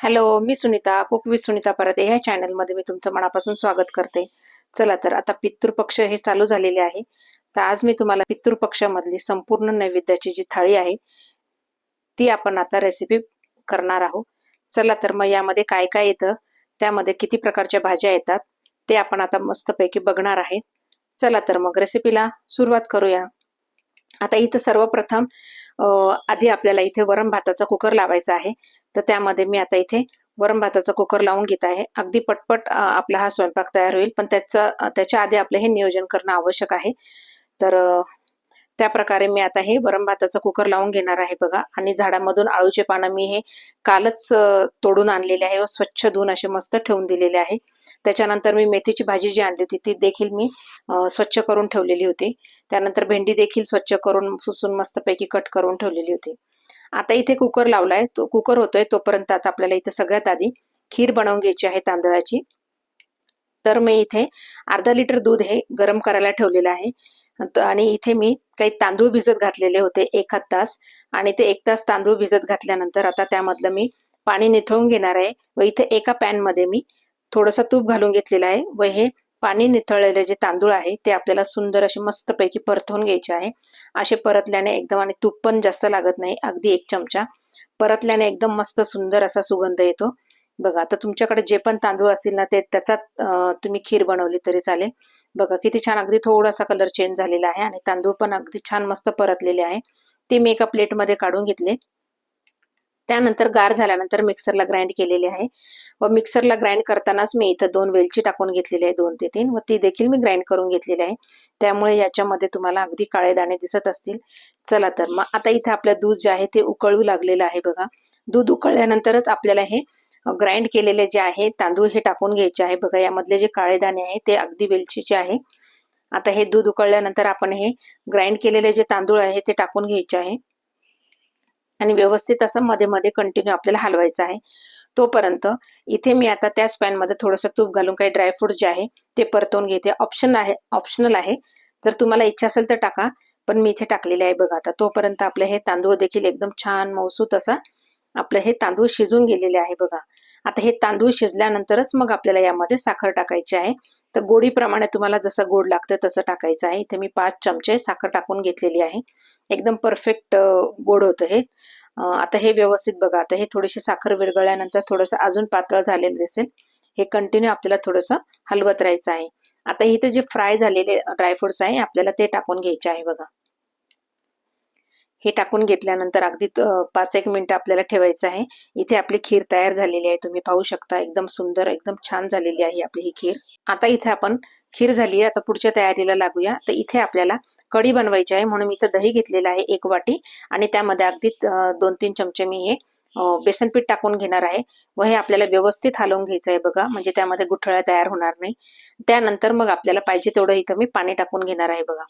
Hello मी Sunita cook with Sunita परत. ह्या चॅनलमध्ये मी तुमचं मनापासून स्वागत करते. चला तर आता पितृपक्ष हे चालू झालेले आहे. तर आज मी तुम्हाला पितृपक्षामधली संपूर्ण नैवेद्याची जी थाळी आहे ती आपण आता रेसिपी करणार आहोत. चला तर मग यामध्ये काय काय येतं त्यामध्ये किती प्रकारच्या भाज्या येतात ते आपण आता मस्तपैकी बघणार आहे. चला तर मग रेसिपीला सुरुवात करूया. आता इथं सर्वप्रथम आधी आपल्याला इथे वरण भाताचा कुकर लावायचा आहे. तर त्यामध्ये मी आता इथे वरण भाताचा कुकर लावून घेत आहे. अगदी पटपट आपला हा स्वयंपाक तयार होईल. पण त्याचं त्याच्या आधी आपलं हे नियोजन करणं आवश्यक आहे. तर त्या प्रकारे मी आता हे वरण भाताचं कुकर लावून घेणार आहे बघा. आणि झाडामधून आळूचे पानं मी हे कालच तोडून आणलेले आहे व स्वच्छ धुवून असे मस्त ठेवून दिलेले आहे. त्याच्यानंतर मी मेथीची भाजी जी आणली होती ती देखील मी स्वच्छ करून ठेवलेली होती. त्यानंतर भेंडी देखील स्वच्छ करून पुसून मस्तपैकी कट करून ठेवलेली होती. आता इथे कुकर लावलाय तो कुकर होतोय तोपर्यंत आता आपल्याला इथे सगळ्यात आधी खीर बनवून घ्यायची आहे तांदळाची. तर मी इथे अर्धा लिटर दूध हे गरम करायला ठेवलेलं आहे. आणि इथे मी काही तांदूळ भिजत घातलेले होते एखाद तास. आणि ते एक तास तांदूळ भिजत घातल्यानंतर आता त्यामधलं मी पाणी निथळून घेणार आहे व इथे एका पॅनमध्ये मी थोडंसं तूप घालून घेतलेलं आहे व हे पाणी निथळलेले जे तांदूळ आहे ते आपल्याला सुंदर असे मस्तपैकी परतवून घ्यायचे आहे. असे परतल्याने एकदम आणि तूप पण जास्त लागत नाही अगदी एक चमचा. परतल्याने एकदम मस्त सुंदर असा सुगंध येतो. बघा आता तुमच्याकडे जे पण तांदूळ असतील ना ते त्याचा तुम्ही खीर बनवली तरी चालेल. बघा किती छान अगदी थोडासा कलर चेंज झालेला आहे आणि तांदूळ पण अगदी छान मस्त परतलेले आहे. ते मी एका प्लेटमध्ये काढून घेतले. त्यानंतर गार झाल्यानंतर मिक्सरला ग्राइंड केलेले आहे. व मिक्सरला ग्राइंड करतानाच मी इथं दोन वेलची टाकून घेतलेली आहे दोन ते तीन. व ती देखील मी ग्राइंड करून घेतलेली आहे. त्यामुळे याच्यामध्ये तुम्हाला अगदी काळे दाणे दिसत असतील. चला तर मग आता इथे आपलं दूध जे आहे ते उकळू लागलेलं आहे बघा. दूध उकळल्यानंतरच आपल्याला हे ग्राइंड केलेले जे आहे तांदूळ हे टाकून घ्यायचे आहे. बघा यामधले जे काळे दाणे आहे ते अगदी वेलचीचे आहे. आता हे दूध उकळल्यानंतर आपण हे ग्राइंड केलेले जे तांदूळ आहे ते टाकून घ्यायचे आहे. आणि व्यवस्थित असं मध्ये मध्ये कंटिन्यू आपल्याला हलवायचं आहे. तोपर्यंत इथे मी आता त्याच पॅनमध्ये थोडंसं तूप घालून काही ड्रायफ्रूट जे आहे ते परतवून घेते. ऑप्शन आहे ऑप्शनल आहे. जर तुम्हाला इच्छा असेल तर टाका पण मी इथे टाकलेले आहे बघा आता. तोपर्यंत आपले हे तांदूळ देखील एकदम छान मौसूत असा आपलं हे तांदूळ शिजून गेलेले आहे बघा. आता हे तांदूळ शिजल्यानंतरच मग आपल्याला यामध्ये साखर टाकायची आहे. तर गोडीप्रमाणे तुम्हाला जसं गोड लागतं तसं टाकायचं आहे. इथे मी पाच चमचे साखर टाकून घेतलेली आहे. एकदम परफेक्ट गोड होतं हे. आता हे व्यवस्थित बघा. आता हे थोडीशी साखर विरघळल्यानंतर थोडंसं अजून पातळ झालेलं दिसेल. हे कंटिन्यू आपल्याला थोडंसं हलवत राहायचं आहे. आता इथे जे फ्राय झालेले ड्रायफ्रुट्स आहे आपल्याला ते टाकून घ्यायचे आहे बघा. हे टाकून घेतल्यानंतर अगदी पाच एक मिनिटं आपल्याला ठेवायचं आहे. इथे आपली खीर तयार झालेली आहे. तुम्ही पाहू शकता. एकदम सुंदर एकदम छान झालेली आहे आपली ही खीर. आता इथे आपण खीर झाली आहे. आता पुढच्या तयारीला लागूया. तर इथे आपल्याला कढी बनवायची आहे म्हणून मी इथं दही घेतलेलं आहे एक वाटी. आणि त्यामध्ये अगदी दोन तीन चमचे मी हे बेसन पीठ टाकून घेणार आहे. व हे आपल्याला व्यवस्थित हलवून घ्यायचं आहे बघा म्हणजे त्यामध्ये गुठळ्या तयार होणार नाही. त्यानंतर मग आपल्याला पाहिजे तेवढं इथं मी पाणी टाकून घेणार आहे बघा.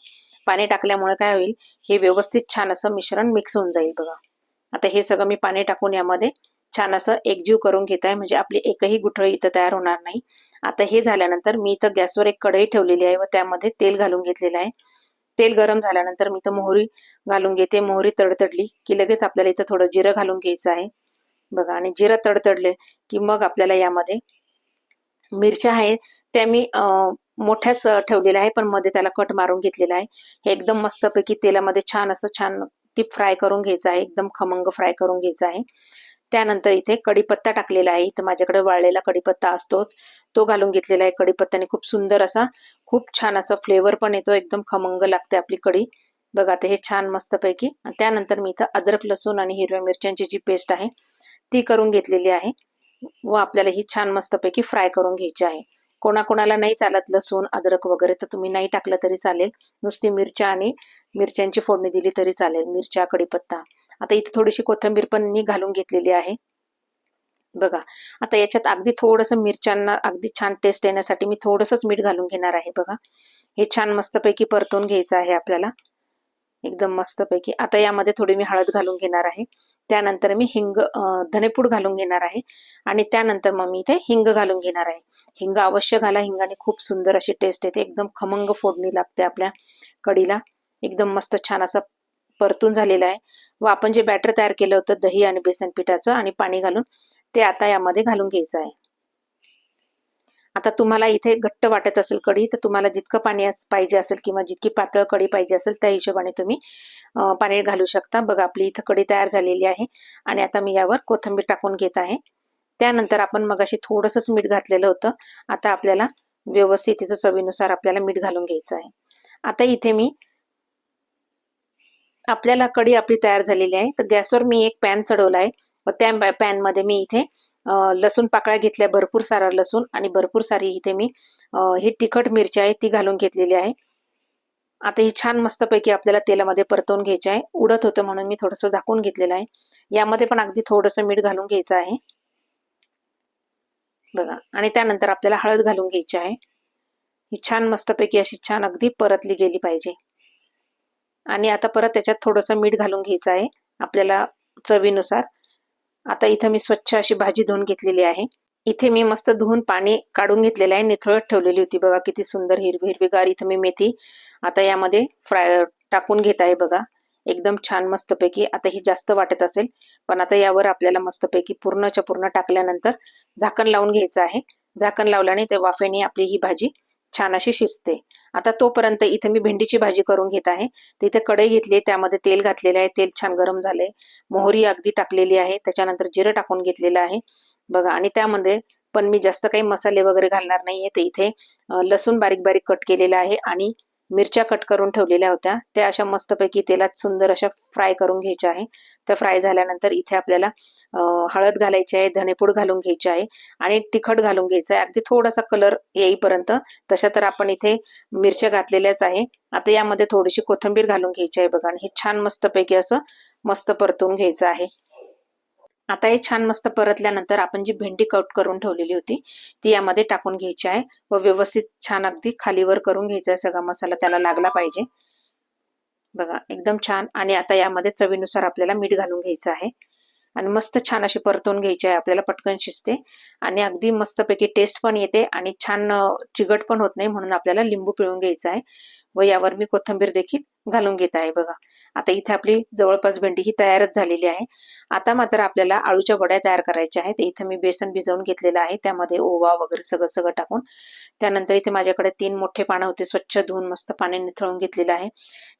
पाणी टाकल्यामुळे काय होईल हे व्यवस्थित छान असं मिश्रण मिक्स होऊन जाईल बघा. आता हे सगळं मी पाणी टाकून यामध्ये छान असं एकजीव करून घेत आहे म्हणजे आपली एकही गुठळी इथं तयार होणार नाही. आता हे झाल्यानंतर मी इथं गॅसवर एक कढई ठेवलेली आहे व त्यामध्ये तेल घालून घेतलेलं आहे. तेल गरम झाल्यानंतर मी इथं मोहरी घालून घेते. मोहरी तडतडली की लगेच आपल्याला इथं थोडं जिरं घालून घ्यायचं आहे. बघा आणि जिरं तडतडले की मग आपल्याला यामध्ये मिरच्या आहेत. त्या मी मोठ्याच ठेवलेल्या आहे पण मध्ये त्याला कट मारून घेतलेला आहे. हे एकदम मस्तपैकी तेलामध्ये छान असं छान ती फ्राय करून घ्यायचं आहे. एकदम खमंग फ्राय करून घ्यायचं आहे. त्यानंतर इथे कढीपत्ता टाकलेला आहे. इथं माझ्याकडे वाळलेला कडीपत्ता असतोच. तो घालून घेतलेला आहे कडीपत्त्याने खूप सुंदर असा खूप छान असा फ्लेवर पण येतो. एकदम खमंग लागते आपली कढी. बघा ते हे छान मस्तपैकी. आणि त्यानंतर मी इथं अद्रक लसूण आणि हिरव्या मिरच्यांची जी पेस्ट आहे ती करून घेतलेली आहे. व आपल्याला ही छान मस्तपैकी फ्राय करून घ्यायची आहे. कोणाकोणाला नाही चालत लसूण अद्रक वगैरे तर तुम्ही नाही टाकलं तरी चालेल. नुसती मिरच्या आणि मिरच्यांची फोडणी दिली तरी चालेल. मिरच्या कढीपत्ता. आता इथे थोडीशी कोथिंबीर पण मी घालून घेतलेली आहे. बघा आता याच्यात अगदी थोडंसं मिरच्यांना अगदी छान टेस्ट येण्यासाठी मी थोडंसंच मीठ घालून घेणार आहे बघा. हे छान मस्तपैकी परतून घ्यायचं आहे आपल्याला. एकदम मस्तपैकी. आता यामध्ये थोडी मी हळद घालून घेणार आहे. त्यानंतर मी हिंग धनेपूड घालून घेणार आहे. आणि त्यानंतर मग मी इथे हिंग घालून घेणार आहे. हिंग अवश्य घाला. हिंगाने खूप सुंदर अशी टेस्ट येते. एकदम खमंग फोडणी लागते आपल्या कढीला. एकदम मस्त छान असं परतून झालेलं आहे. व आपण जे बॅटर तयार केलं होतं दही आणि बेसन पिठाचं आणि पाणी घालून ते आता यामध्ये घालून घ्यायचं आहे. आता तुम्हाला इथे घट्ट वाटत असेल कढी तर तुम्हाला जितकं पाणी पाहिजे असेल किंवा जितकी पातळ कढी पाहिजे असेल त्या हिशोबाने तुम्ही पाणी घालू शकता. बघा आपली इथं कढी तयार झालेली आहे आणि आता मी यावर कोथिंबीर टाकून घेत आहे. त्यानंतर आपण मग अशी थोडंसंच मीठ घातलेलं होतं. आता आपल्याला व्यवस्थित इथं चवीनुसार आपल्याला मीठ घालून घ्यायचं आहे. आता इथे मी आपल्याला कढी आपली तयार झालेली आहे. तर गॅसवर मी एक पॅन चढवला आहे व त्या पॅनमध्ये मी इथे लसूण पाकळ्या घेतल्या भरपूर सारा लसूण आणि भरपूर सारी इथे मी ही तिखट मिरची आहे ती घालून घेतलेली आहे. आता ही छान मस्तपैकी आपल्याला तेलामध्ये परतवून घ्यायची आहे. उडत होतं म्हणून मी थोडंसं झाकून घेतलेलं आहे. यामध्ये पण अगदी थोडंसं मीठ घालून घ्यायचं आहे. बघा. आणि त्यानंतर आपल्याला हळद घालून घ्यायची आहे. ही छान मस्तपैकी अशी छान अगदी परतली गेली पाहिजे. आणि आता परत त्याच्यात थोडंसं मीठ घालून घ्यायचं आहे आपल्याला चवीनुसार. आता इथं मी स्वच्छ अशी भाजी धुवून घेतलेली आहे. इथे मी मस्त धुवून पाणी काढून घेतलेलं आहे निथळत ठेवलेली होती. बघा किती सुंदर हिरवी हिरवीगार इथं मी मेथी आता यामध्ये फ्राय टाकून घेत आहे बघा. एकदम छान मस्तपैकी. आता ही जास्त वाटत असेल पण आता यावर आपल्याला मस्तपैकी पूर्णच्या पूर्ण टाकल्यानंतर झाकण लावून घ्यायचं आहे. झाकण लावल्याने ते वाफेने आपली ही भाजी छान अशी शिजते. आता तोपर्यंत इथे मी भेंडीची भाजी करून घेत आहे. तिथे कढई घेतली त्यामध्ये तेल घातलेले आहे. तेल छान गरम झाले मोहरी अगदी टाकलेली आहे. त्याच्यानंतर जिरं टाकून घेतलेलं आहे. बघा आणि त्यामध्ये पण मी जास्त काही मसाले वगैरे घालणार नाहीये. तर इथे लसूण बारीक बारीक कट केलेला आहे आणि मिरच्या कट करून ठेवलेल्या होत्या. त्या अशा मस्तपैकी तेलात सुंदर अशा फ्राय करून घ्यायच्या आहे. त्या फ्राय झाल्यानंतर इथे आपल्याला हळद घालायची आहे धनेपूड घालून घ्यायची आहे आणि तिखट घालून घ्यायचं आहे. अगदी थोडासा कलर येईपर्यंत तशा तर आपण इथे मिरच्या घातलेल्याच आहे. आता यामध्ये थोडीशी कोथिंबीर घालून घ्यायची आहे बघा आणि हे छान मस्तपैकी असं मस्त परतून घ्यायचं आहे. आता हे छान मस्त परतल्यानंतर आपण जी भेंडी कट करून ठेवलेली होती ती यामध्ये टाकून घ्यायची आहे व व्यवस्थित छान अगदी खालीवर करून घ्यायचा आहे सगळा मसाला त्याला लागला पाहिजे. बघा एकदम छान. आणि आता यामध्ये चवीनुसार आपल्याला मीठ घालून घ्यायचं आहे. आणि मस्त छान अशी परतवून घ्यायची आहे आपल्याला पटकन शिजते. आणि अगदी मस्तपैकी टेस्ट पण येते आणि छान चिगट पण होत नाही म्हणून आपल्याला लिंबू पिळून घ्यायचा आहे. व यावर मी कोथंबीर देखील घालून घेत आहे बघा. आता इथे आपली जवळपास भेंडी ही तयारच झालेली आहे. आता मात्र आपल्याला आळूच्या वड्या तयार करायच्या आहेत. इथे मी बेसन भिजवून घेतलेलं आहे. त्यामध्ये ओवा वगैरे सगळं सगळं टाकून. त्यानंतर इथे माझ्याकडे तीन मोठे पानं होते. स्वच्छ धुवून मस्त पाणी निथळून घेतलेलं आहे.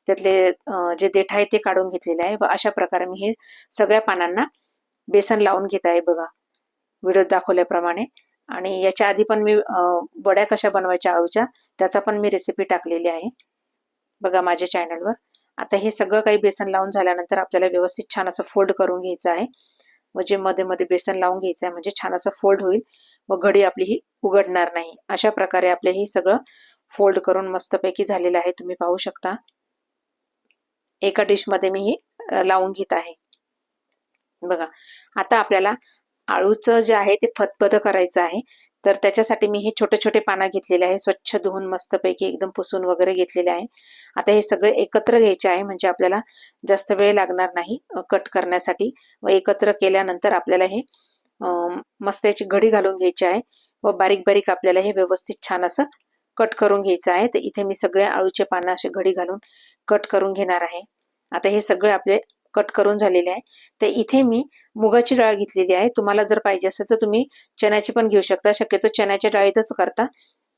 त्यातले जे देठ आहे ते काढून घेतलेले आहे. व अशा प्रकारे मी हे सगळ्या पानांना बेसन लावून घेत आहे बघा. व्हिडिओ दाखवल्याप्रमाणे. आणि याच्या आधी पण मी वड्या कशा बनवायच्या आळूच्या त्याचा पण मी रेसिपी टाकलेली आहे. बघा माझ्या चॅनलवर आता हे सगळं काही बेसन लावून झाल्यानंतर आपल्याला व्यवस्थित छान असं फोल्ड करून घ्यायचं आहे. म्हणजे मध्ये मध्ये बेसन लावून घ्यायचं आहे म्हणजे छान असं फोल्ड होईल. व घडी आपली ही उघडणार नाही. अशा प्रकारे आपले हे सगळं फोल्ड करून मस्तपैकी झालेलं आहे. तुम्ही पाहू शकता. एका डिशमध्ये मी हे लावून घेत आहे. बघा. आता आपल्याला आळूचं जे आहे ते फतफत करायचं आहे. तर त्याच्यासाठी मी हे छोटे छोटे पानं घेतलेले आहे. स्वच्छ धुवून मस्तपैकी एकदम पुसून वगैरे घेतलेले आहे. आता हे सगळे एकत्र घ्यायचे आहे म्हणजे आपल्याला जास्त वेळ लागणार नाही कट करण्यासाठी. व एकत्र केल्यानंतर आपल्याला हे मस्त याची घडी घालून घ्यायची आहे. व बारीक बारीक आपल्याला हे व्यवस्थित छान असं कट करून घ्यायचं आहे. तर इथे मी सगळे आळूचे पानं असे घडी घालून कट करून घेणार आहे. आता हे सगळे आपले कट करून झालेले आहे. तर इथे मी मुगाची डाळ घेतलेली आहे. तुम्हाला जर पाहिजे असेल तर तुम्ही चण्याची पण घेऊ शकता. शक्यतो चण्याच्या डाळीतच करता.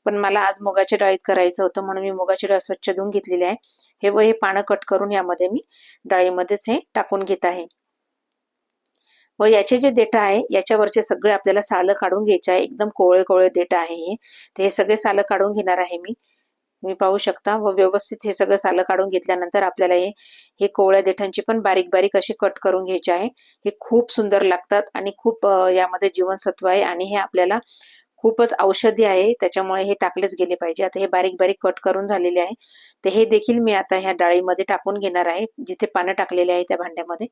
पण मला आज मुगाच्या डाळीत करायचं होतं म्हणून मी मुगाची डाळ स्वच्छ धुवून घेतलेली आहे. हे व हे पानं कट करून यामध्ये मी डाळीमध्येच हे टाकून घेत आहे. व याचे जे डेटा आहे याच्यावरचे सगळे आपल्याला सालं काढून घ्यायचे आहे. एकदम कोवळे कोवळे डेटा आहे हे. ते हे सगळे सालं काढून घेणार आहे मी. तुम्ही पाहू शकता. व व्यवस्थित हे सगळं सालं काढून घेतल्यानंतर आपल्याला हे हे कोवळ्या देठांची पण बारीक बारीक अशी कट करून घ्यायचे आहे. हे खूप सुंदर लागतात आणि खूप यामध्ये जीवनसत्व आहे आणि हे आपल्याला खूपच औषधी आहे. त्याच्यामुळे हे टाकलेच गेले पाहिजे. आता हे बारीक बारीक कट करून झालेले आहे. तर हे देखील मी आता ह्या डाळीमध्ये टाकून घेणार आहे. जिथे पानं टाकलेले आहे त्या भांड्यामध्ये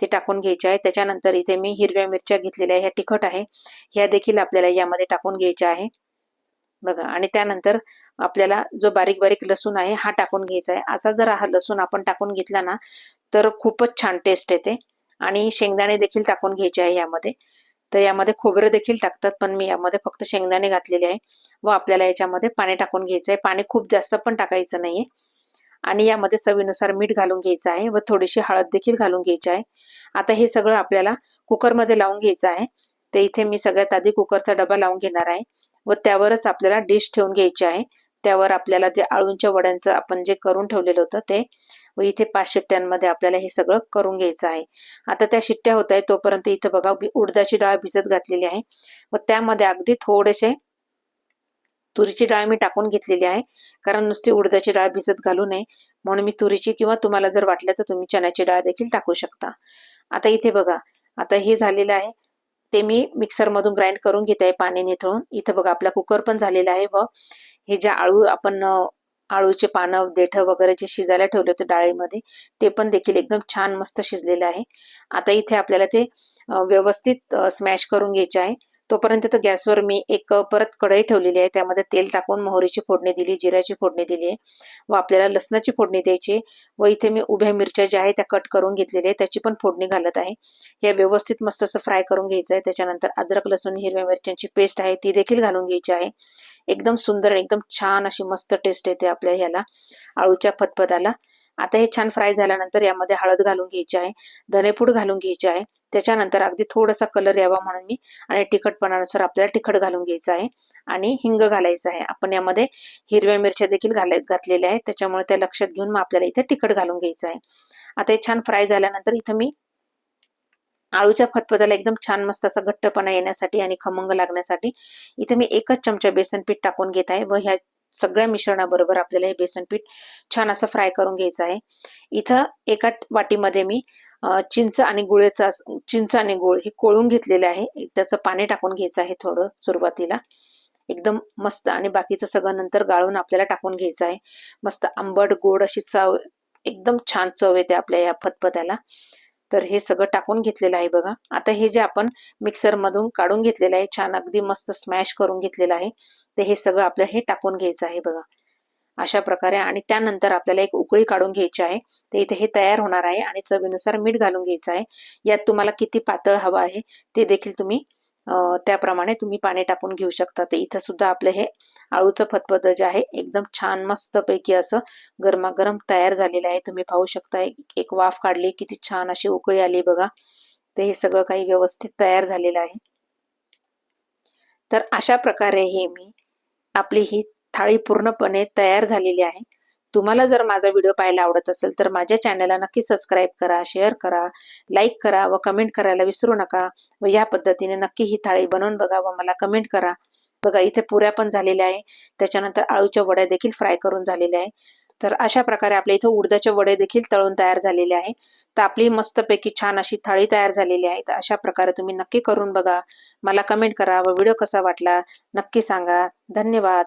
ते टाकून घ्यायचे आहे. त्याच्यानंतर इथे मी हिरव्या मिरच्या घेतलेल्या ह्या तिखट आहे. ह्या देखील आपल्याला यामध्ये टाकून घ्यायच्या आहे. बघा. आणि त्यानंतर आपल्याला जो बारीक बारीक लसूण आहे हा टाकून घ्यायचा आहे. असा जर हा लसूण आपण टाकून घेतला ना तर खूपच छान टेस्ट येते. आणि शेंगदाणे देखील टाकून घ्यायचे आहे यामध्ये. तर यामध्ये खोबरं देखील टाकतात पण मी यामध्ये फक्त शेंगदाणे घातलेले आहे व आपल्याला याच्यामध्ये पाणी टाकून घ्यायचं आहे. पाणी खूप जास्त पण टाकायचं नाहीये आणि यामध्ये चवीनुसार मीठ घालून घ्यायचं आहे व थोडीशी हळद देखील घालून घ्यायची आहे. आता हे सगळं आपल्याला कुकरमध्ये लावून घ्यायचं आहे. तर इथे मी सगळ्यात आधी कुकरचा डबा लावून घेणार आहे. व त्यावरच आपल्याला डिश ठेवून घ्यायची आहे. त्यावर आपल्याला जे आळूंच्या वड्यांचं आपण जे करून ठेवलेलं होतं ते व इथे पाच शिट्ट्यांमध्ये आपल्याला हे सगळं करून घ्यायचं आहे. आता त्या शिट्ट्या होत आहेत तोपर्यंत इथं बघा उडदाची डाळ भिजत घातलेली आहे. व त्यामध्ये अगदी थोडेसे तुरीची डाळ मी टाकून घेतलेली आहे. कारण नुसती उडदाची डाळ भिजत घालू नये. म्हणून मी तुरीची किंवा तुम्हाला जर वाटलं तर तुम्ही चण्याची डाळ देखील टाकू शकता. आता इथे बघा आता हे झालेलं आहे. ते मी मिक्सरमधून ग्राइंड करून घेते आहे पाणी निथळून इथं बघा आपला कुकर पण झालेला आहे व हे जे आळू आपण आळूचे पानं देठ वगैरे जे शिजायला ठेवले होते डाळीमध्ये ते पण देखील एकदम छान मस्त शिजलेलं आहे. आता इथे आपल्याला ते व्यवस्थित स्मॅश करून घ्यायचे आहे. तोपर्यंत तर गॅसवर मी एक परत कढई ठेवलेली आहे. त्यामध्ये तेल टाकून मोहरीची फोडणी दिली जिऱ्याची फोडणी दिली आहे. व आपल्याला लसणाची फोडणी द्यायची व इथे मी उभ्या मिरच्या ज्या आहेत त्या कट करून घेतलेल्या आहे त्याची पण फोडणी घालत आहे. या व्यवस्थित मस्त असं फ्राय करून घ्यायचं आहे. त्याच्यानंतर अद्रक लसूण हिरव्या मिरच्यांची पेस्ट आहे. ती देखील घालून घ्यायची आहे. एकदम सुंदर एकदम छान अशी मस्त टेस्ट येते आपल्या ह्याला आळूच्या फतफताला. आता हे छान फ्राय झाल्यानंतर यामध्ये हळद घालून घ्यायची आहे धनेपूड घालून घ्यायची आहे. त्याच्यानंतर अगदी थोडासा कलर यावा म्हणून मी आणि तिखटपणानुसार आपल्याला तिखट घालून घ्यायचं आहे आणि हिंग घालायचं आहे. आपण यामध्ये हिरव्या मिरच्या देखील घाल घातलेल्या आहेत. त्याच्यामुळे त्या लक्षात घेऊन मग आपल्याला इथे तिखट घालून घ्यायचं आहे. आता हे छान फ्राय झाल्यानंतर इथं मी आळूच्या फतफत्याला एकदम छान मस्त असा घट्टपणा येण्यासाठी आणि खमंग लागण्यासाठी इथे मी एकच चमचा बेसन पीठ टाकून घेत आहे व ह्या सगळ्या मिश्रणाबरोबर आपल्याला हे बेसन पीठ छान असं फ्राय करून घ्यायचं आहे. इथं एका वाटीमध्ये मी चिंच आणि गुळेचा चिंच आणि गुळ हे कोळून घेतलेले आहे. त्याचं पाणी टाकून घ्यायचं आहे थोडं सुरुवातीला. एकदम मस्त आणि बाकीचं सगळं नंतर गाळून आपल्याला टाकून घ्यायचं आहे. मस्त आंबट गोड अशी चव एकदम छान चव येते आपल्या या फतफत्याला. तर हे सगळं टाकून घेतलेलं आहे बघा. आता हे जे आपण मिक्सर मधून काढून घेतलेलं आहे छान अगदी मस्त स्मॅश करून घेतलेलं आहे. तर हे सगळं आपलं हे टाकून घ्यायचं आहे बघा. अशा प्रकारे आणि त्यानंतर आपल्याला एक उकळी काढून घ्यायची आहे. ते इथे हे तयार होणार आहे आणि चवीनुसार मीठ घालून घ्यायचं आहे. यात तुम्हाला किती पातळ हवं आहे ते देखील तुम्ही त्याप्रमाणे तुम्ही पाणी टाकून घेऊ शकता. तर इथं सुद्धा आपलं हे आळूचं फतपद जे आहे एकदम छान मस्तपैकी असं गरमागरम तयार झालेलं आहे. तुम्ही पाहू शकता एक वाफ काढली किती छान अशी उकळी आली बघा. तर हे सगळं काही व्यवस्थित तयार झालेलं आहे. तर अशा प्रकारे हे मी आपली ही थाळी पूर्णपणे तयार झालेली आहे. तुम्हाला जर माझा व्हिडिओ पाहायला आवडत असेल तर माझ्या चॅनलला नक्की सबस्क्राईब करा शेअर करा लाईक करा व कमेंट करायला विसरू नका व या पद्धतीने नक्की ही थाळी बनवून बघा व मला कमेंट करा. बघा इथे पुऱ्या पण झालेल्या आहे. त्याच्यानंतर आळूच्या वड्या देखील फ्राय करून झालेल्या आहे. तर अशा प्रकारे आपल्या इथं उडदाचे वडे देखील तळून तयार झालेले आहे तर आपली मस्तपैकी छान अशी थाळी तयार झालेली आहे. तर अशा प्रकारे तुम्ही नक्की करून बघा. मला कमेंट करा व व्हिडिओ कसा वाटला नक्की सांगा. धन्यवाद.